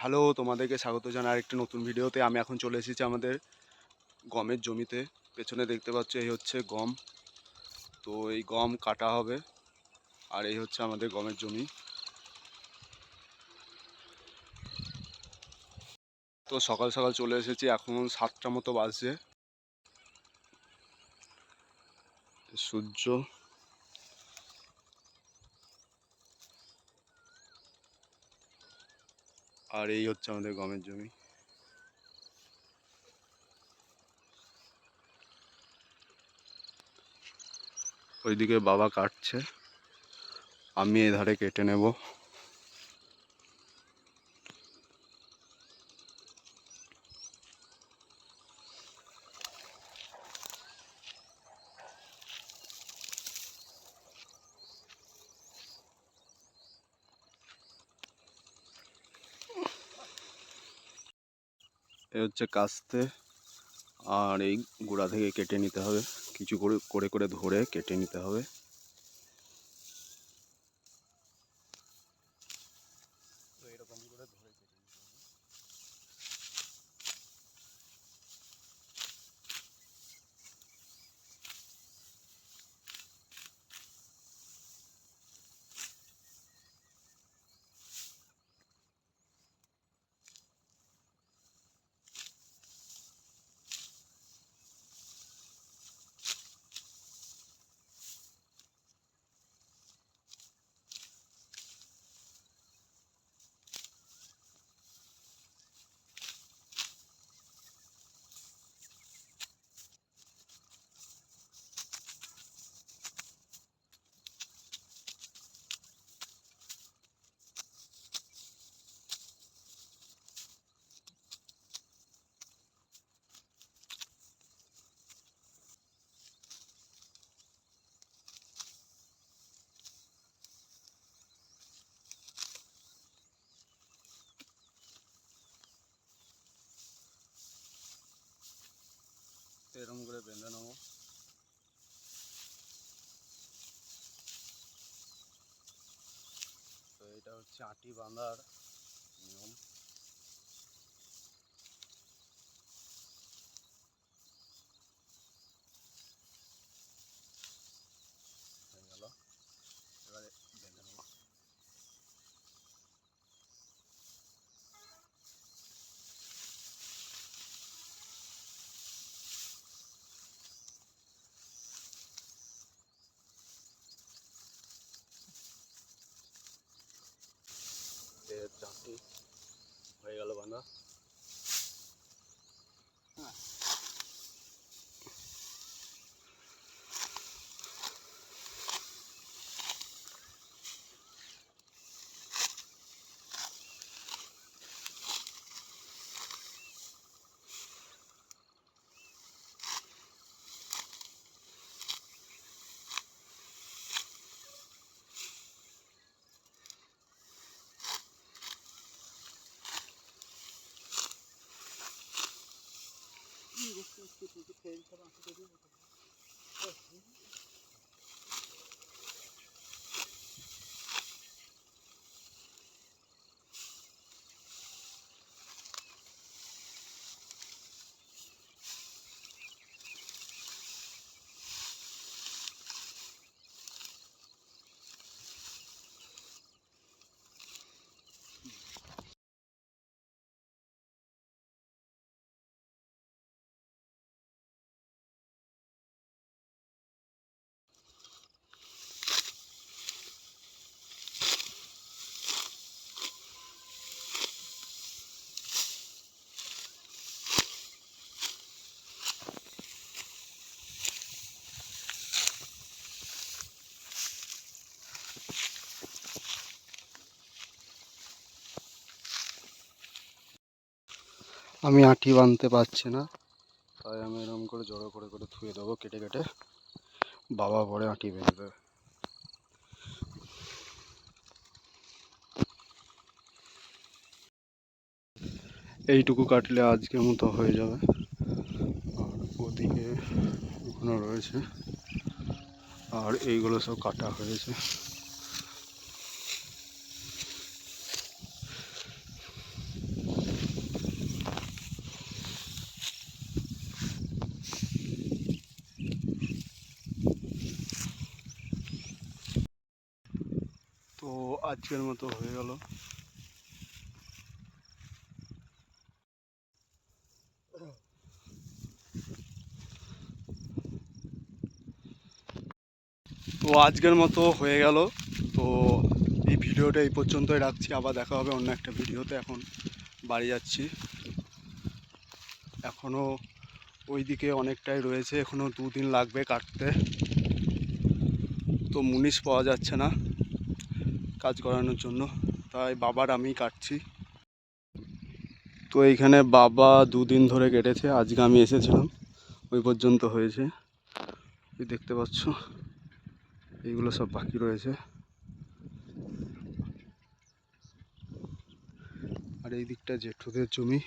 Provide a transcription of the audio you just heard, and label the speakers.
Speaker 1: Hello তোমাদেরকে স্বাগত জানাই আরেকটি নতুন ভিডিওতে। আমি এখন চলে এসেছি আমাদের গমের জমিতে। পেছনে দেখতে পাচ্ছ, এই হচ্ছে গম। তো এই গম কাটা হবে, আর এই হচ্ছে আমাদের গমের জমি। তো সকাল সকাল চলে এসেছি, এখন সাতটা মতো বাজছে। সূর্য আর এই হচ্ছে আমাদের গমের জমি। ওইদিকে বাবা কাটছে। আমি এধারে কেটে নেব। এ হচ্ছে কাস্তে। আর এই গোড়া থেকে কেটে নিতে হবে। কিছু করে করে করে ধরে কেটে নিতে হবে। এরকম করে বেঁধে নেব। তো এটা হচ্ছে আটি বাঁধার নিয়ম। götürdü. Tehlike bahsediyor mu? Bak, আমি আঁটি বাঁধতে পারছি না। তাই আমি এরকম করে জড়ো করে করে থুয়ে দেবো, কেটে কেটে বাবা পরে আঁটি বেঁধে দেবে এইটুকু কাটলে আজকের মতো হয়ে যাবে। আর ওদিকে এখনও রয়েছে। আর এইগুলো সব কাটা হয়েছে। আজকের মতো হয়ে গেল। তো আজকের মতো হয়ে গেল। তো এই ভিডিওটা এই পর্যন্তই রাখছি। আবার দেখা হবে অন্য একটা ভিডিওতে। এখন বাড়ি যাচ্ছি। এখনও ওইদিকে অনেকটাই রয়েছে। এখনও দুদিন লাগবে কাটতে। তো মুনিশ পাওয়া যাচ্ছে না। কাজ করানোর জন্য। তাই বাবার আমি কাটছি। তো এইখানে বাবা দুদিন ধরে কেটেছে, আজকে আমি এসেছিলাম। ওই পর্যন্ত হয়েছে। এই দেখতে পাচ্ছ, এইগুলো সব বাকি রয়েছে। আর এই দিকটা জেঠুদের জমি।